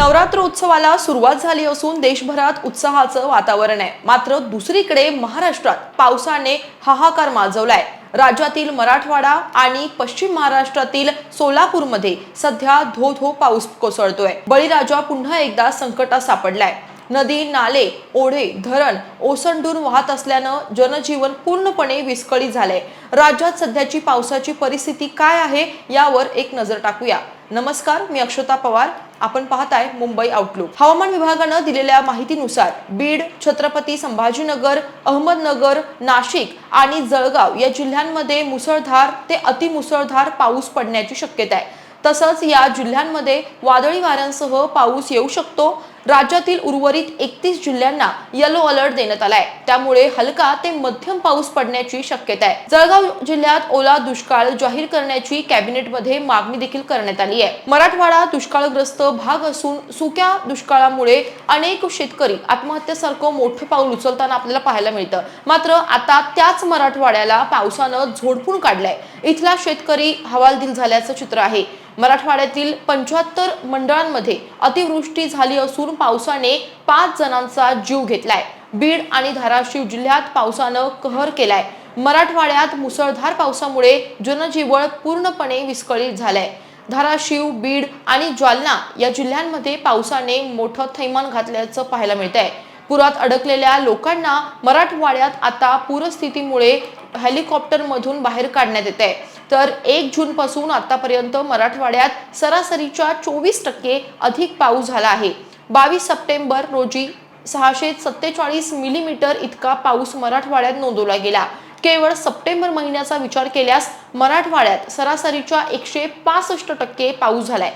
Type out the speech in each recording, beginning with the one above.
नवरात्र उत्सवाला सुरुवात झाली असून देशभरात उत्साहाचं वातावरण आहे. मात्र दुसरीकडे महाराष्ट्रात पावसाने हाहाकार माजवलाय. राज्यातील मराठवाडा आणि पश्चिम महाराष्ट्रातील सोलापूरमध्ये सध्या धो धो पाऊस कोसळतोय. बळीराजा पुन्हा एकदा संकटात सापडलाय. नदी नाले ओढे धरण ओसंडून वाहत असल्यानं जनजीवन पूर्णपणे विस्कळीत झालंय. राज्यात सध्याची पावसाची परिस्थिती काय आहे यावर एक नजर टाकूया. नमस्कार मी अक्षता पवार. आपण पाहताय मुंबई आउटलुक हवामान विभागानं दिलेल्या माहितीनुसार बीड छत्रपती संभाजीनगर अहमदनगर नाशिक आणि जळगाव या जिल्ह्यांमध्ये मुसळधार ते अतिमुसळधार पाऊस पडण्याची शक्यता आहे. तसंच या जिल्ह्यांमध्ये वादळी वाऱ्यांसह पाऊस येऊ शकतो राज्यातील उर्वरित एकतीस जिल्ह्यांना येलो अलर्ट देण्यात आलाय. त्यामुळे हलका ते मध्यम पाऊस पडण्याची शक्यता आहे. जळगाव जिल्ह्यात ओला दुष्काळ जाहीर करण्याची कॅबिनेटमध्ये मागणी देखील करण्यात आली आहे. मराठवाडा दुष्काळग्रस्त भाग असून सुक्या दुष्काळामुळे अनेक शेतकरी आत्महत्येसारखं मोठं पाऊल उचलताना आपल्याला पाहायला मिळतं. मात्र आता त्याच मराठवाड्याला पावसानं झोडपून काढलाय. इथला शेतकरी हवालदिल झाल्याचं चित्र आहे. मराठवाड्यातील पंच्याहत्तर मंडळांमध्ये अतिवृष्टी झाली असून पावसाने पाच जणांचा जीव घेतलाय. बीड आणि धाराशिव जिल्ह्यात पावसानं कहर केलाय. मराठवाड्यात मुसळधार पावसामुळे जनजीवन पूर्णपणे विस्कळीत झालंय. धाराशिव बीड आणि जालना या जिल्ह्यांमध्ये पावसाने मोठं थैमान घातल्याचं पाहायला मिळत आहे पुरात अडकलेल्या लोकांना मराठवाड्यात आता पूरस्थितीमुळे हेलिकॉप्टरमधून बाहेर काढण्यात येत आहे तर एक जून पासून आतापर्यंत मराठवाड्यात सरासरीच्या चोवीस टक्के अधिक पाऊस झाला आहे. बावीस सप्टेंबर रोजी सहाशे सत्तेचाळीस मिलीमीटर इतका पाऊस मराठवाड्यात नोंदवला गेला. केवळ सप्टेंबर महिन्याचा विचार केल्यास मराठवाड्यात सरासरीच्या एकशे पासष्ट टक्के पाऊस झालाय.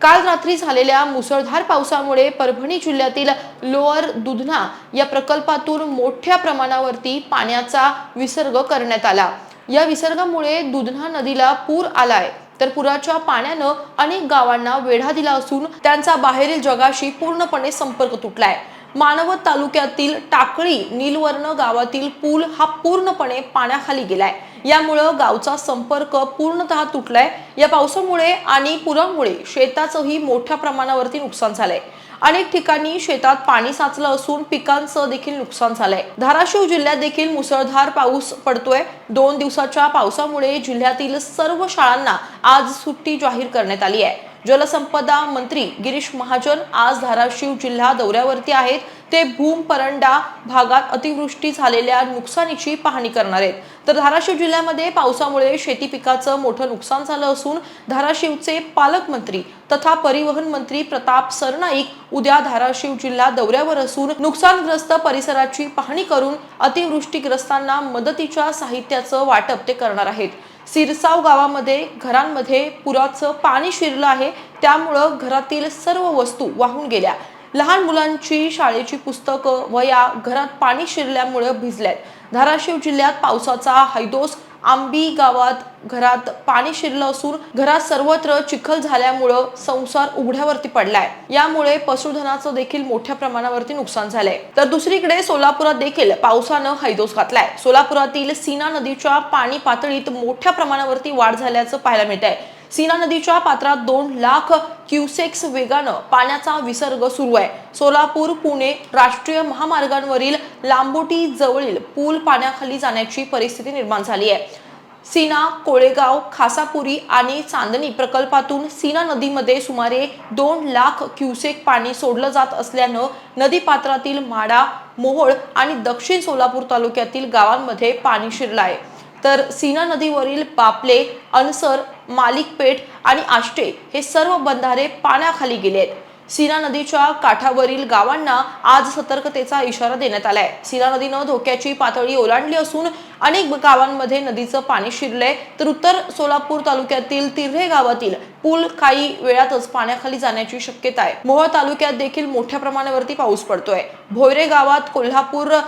काल रात्री झालेल्या मुसळधार पावसामुळे परभणी जिल्ह्यातील लोअर दुधना या प्रकल्पातून मोठ्या प्रमाणावरती पाण्याचा विसर्ग करण्यात आला. या विसर्गामुळे दुधना नदीला पूर आलाय. तर पुराच्या पाण्यानं अनेक गावांना वेढा दिला असून त्यांचा बाहेरील जगाशी पूर्णपणे संपर्क तुटलाय. मानवत तालुक्यातील टाकळी नीलवर्ण गावातील पूल हा पूर्णपणे पाण्याखाली गेलाय. यामुळं गावचा संपर्क पूर्णतः तुटलाय. या पावसामुळे आणि पुरामुळे शेताचंही मोठ्या प्रमाणावरती नुकसान झालंय. अनेक ठिकाणी शेतात पाणी साचलं असून पिकांचं देखील नुकसान झालंय. धाराशिव जिल्ह्यात देखील मुसळधार पाऊस पडतोय. दोन दिवसाच्या पावसामुळे जिल्ह्यातील सर्व शाळांना आज सुट्टी जाहीर करण्यात आली आहे. जलसंपदा मंत्री गिरीश महाजन आज धाराशिव जिल्हा दौऱ्यावरती आहेत. ते भूम परंडा भागात अतिवृष्टी झालेल्या नुकसानीची पाहणी करणार आहेत. तर धाराशिव जिल्ह्यामध्ये पावसामुळे शेती पिकाचं मोठं नुकसान झालं असून धाराशिवचे पालकमंत्री तथा परिवहन मंत्री प्रताप सरनाईक उद्या धाराशिव जिल्हा दौऱ्यावर असून नुकसानग्रस्त परिसराची पाहणी करून अतिवृष्टीग्रस्तांना मदतीच्या साहित्याचं वाटप ते करणार आहेत. सिरसाव गावामध्ये घरांमध्ये पुराचं पाणी शिरलं आहे. त्यामुळं घरातील सर्व वस्तू वाहून गेल्या. लहान मुलांची शाळेची पुस्तकं वया घरात पाणी शिरल्यामुळे भिजल्यात. धाराशिव जिल्ह्यात पावसाचा हैदोस आंबी गावात घरात पाणी शिरलं असून घरात सर्वत्र चिखल झाल्यामुळं संसार उघड्यावरती पडलाय. यामुळे पशुधनाचं देखील मोठ्या प्रमाणावरती नुकसान झालंय. तर दुसरीकडे सोलापुरात देखील पावसानं हैदोस घातलाय. सोलापुरातील सीना नदीच्या पाणी पातळीत मोठ्या प्रमाणावरती वाढ झाल्याचं पाहायला मिळत आहे सीना नदीच्या पात्रात दोन लाख क्युसेक्स वेगानं पाण्याचा विसर्ग सुरू आहे. सोलापूर पुणे राष्ट्रीय महामार्गांवरील लांबोटी जवळील पूल पाण्याखाली जाण्याची परिस्थिती निर्माण झाली आहे. सीना कोळेगाव खासापुरी आणि चांदणी प्रकल्पातून सीना नदीमध्ये सुमारे दोन लाख क्युसेक पाणी सोडलं जात असल्यानं नदीपात्रातील माडा मोहोळ आणि दक्षिण सोलापूर तालुक्यातील गावांमध्ये पाणी शिरलं आहे. तर सीना नदीवरील बापले अनसर मालिकपेठ आणि आष्टे हे सर्व बंधारे पाण्याखाली गेले आहेत. सीना नदीच्या काठावरील गावांना आज सतर्कतेचा इशारा देण्यात आलाय. सीना नदीनं धोक्याची पातळी ओलांडली असून अनेक गावांमध्ये नदीचं पाणी शिरलंय. तर उत्तर सोलापूर तालुक्यातील तिर्हे गावातील पूल काही वेळातच पाण्याखाली जाण्याची शक्यता आहे. मोहोळ तालुक्यात देखील मोठ्या प्रमाणावरती पाऊस पडतोय. भोयरे गावात कोल्हापूर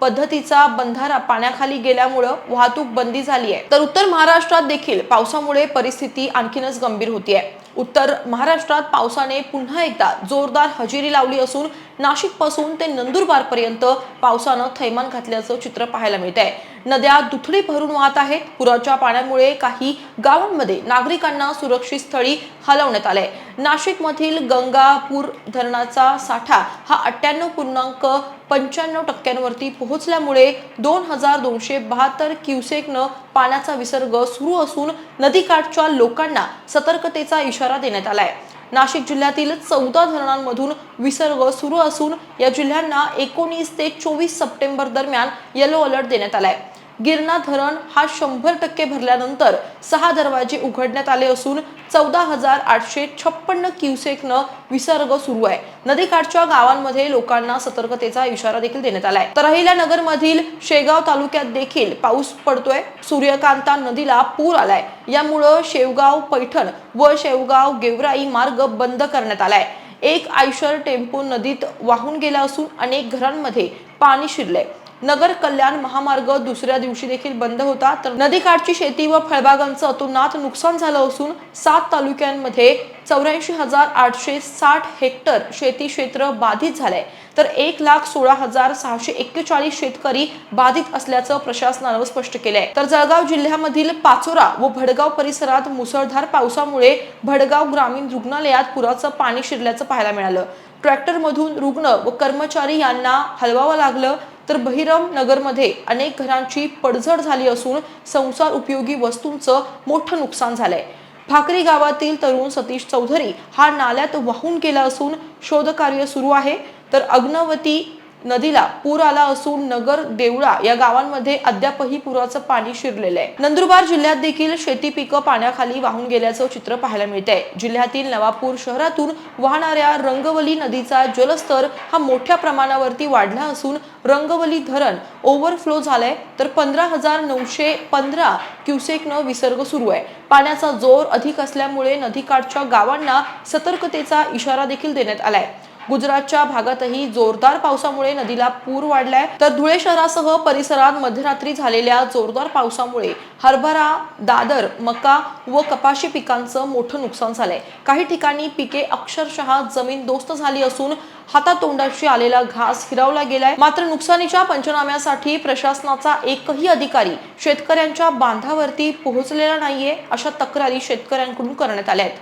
पद्धतीचा बंधारा पाण्याखाली गेल्यामुळं वाहतूक बंदी झाली आहे. तर उत्तर महाराष्ट्रात देखील पावसामुळे परिस्थिती आणखीनच गंभीर होतीये उत्तर महाराष्ट्रात पावसाने पुन्हा एकदा जोरदार हजेरी लावली असून नाशिकपासून ते नंदुरबार पर्यंत पावसानं थैमान घातल्याचं चित्र पाहायला मिळत आहे नद्या दुथडी भरून वाहत आहेत. पुराच्या पाण्यामुळे काही गावांमध्ये नागरिकांना सुरक्षित स्थळी हलवण्यात आलंय. नाशिक मधील गंगापूर धरणाचा साठा हा अठ्ठ्याण्णव पूर्णांक पंच्याण्णव टक्क्यांवरती पोहोचल्यामुळे दोन हजार दोनशे बहात्तर क्युसेकनं पाण्याचा विसर्ग सुरू असून नदीकाठच्या लोकांना सतर्कतेचा इशारा देण्यात आलाय. नाशिक जिल्ह्यातील चौदा धरणांमधून विसर्ग सुरू असून या जिल्ह्यांना एकोणीस ते चोवीस सप्टेंबर दरम्यान येलो अलर्ट देण्यात आलाय. गिरणा धरण हा शंभर टक्के भरल्यानंतर सहा दरवाजे उघडण्यात आले असून चौदा हजार आठशे छप्पन्न क्युसेकनं विसर्ग सुरू आहे. नदीकाठच्या गावांमध्ये लोकांना सतर्कतेचा इशारा देखील देण्यात आलाय. तर नगरमधील शेगाव तालुक्यात देखील पाऊस पडतोय. सूर्यकांता नदीला पूर आलाय. यामुळं शेवगाव पैठण व शेवगाव गेवराई मार्ग बंद करण्यात आलाय. एक आयशर टेम्पो नदीत वाहून गेला असून अनेक घरांमध्ये पाणी शिरलंय. नगर कल्याण महामार्ग दुसऱ्या दिवशी देखील बंद होता. तर नदीकाठची शेती व फळबागांचं अतोनात नुकसान झालं असून सात तालुक्यांमध्ये चौऱ्याऐंशी हजार आठशे साठ हेक्टर शेती क्षेत्र बाधित झालंय. तर एक लाख सोळा हजार सहाशे एक्केचाळीस शेतकरी बाधित असल्याचं प्रशासनानं स्पष्ट केलंय. तर जळगाव जिल्ह्यामधील पाचोरा व भडगाव परिसरात मुसळधार पावसामुळे भडगाव ग्रामीण रुग्णालयात पुराचं पाणी शिरल्याचं पाहायला मिळालं. ट्रॅक्टरमधून रुग्ण व कर्मचारी यांना हलवावं लागलं. तर बहिरम नगरमध्ये अनेक घरांची पडझड झाली असून संसार उपयोगी वस्तूंचं मोठं नुकसान झालंय. भाकरी गावातील तरुण सतीश चौधरी हा नाल्यात वाहून गेला असून शोधकार्य सुरू आहे. तर अग्नवती नदीला पूर आला असून नगर देवळा या गावांमध्ये अद्यापही पुराचं पाणी शिरलेलं आहे. नंदुरबार जिल्ह्यात देखील शेती पिकं पाण्याखाली वाहून गेल्याचं चित्र पाहायला मिळतंय. जिल्ह्यातील नवापूर शहरातून वाहणाऱ्या रंगवली नदीचा जलस्तर हा मोठ्या प्रमाणावरती वाढला असून रंगवली धरण ओव्हरफ्लो झालंय तर पंधरा हजार नऊशे पंधरा क्युसेकनं विसर्ग सुरू आहे. पाण्याचा जोर अधिक असल्यामुळे नदीकाठच्या गावांना सतर्कतेचा इशारा देखील देण्यात आलाय. गुजरातच्या भागातही जोरदार पावसामुळे नदीला पूर वाढलाय. तर धुळे शहरासह परिसरात मध्यरात्री झालेल्या जोरदार पावसामुळे हरभरा दादर मका व कपाशी पिकांचं मोठं नुकसान झालंय. काही ठिकाणी पिके अक्षरशः जमीन दोस्त झाली असून हातातोंडाशी आलेला घास हिरावला गेलाय. मात्र नुकसानीच्या पंचनाम्यासाठी प्रशासनाचा एकही अधिकारी शेतकऱ्यांच्या बांधावरती पोहोचलेला नाहीये अशा तक्रारी शेतकऱ्यांकडून करण्यात आल्या आहेत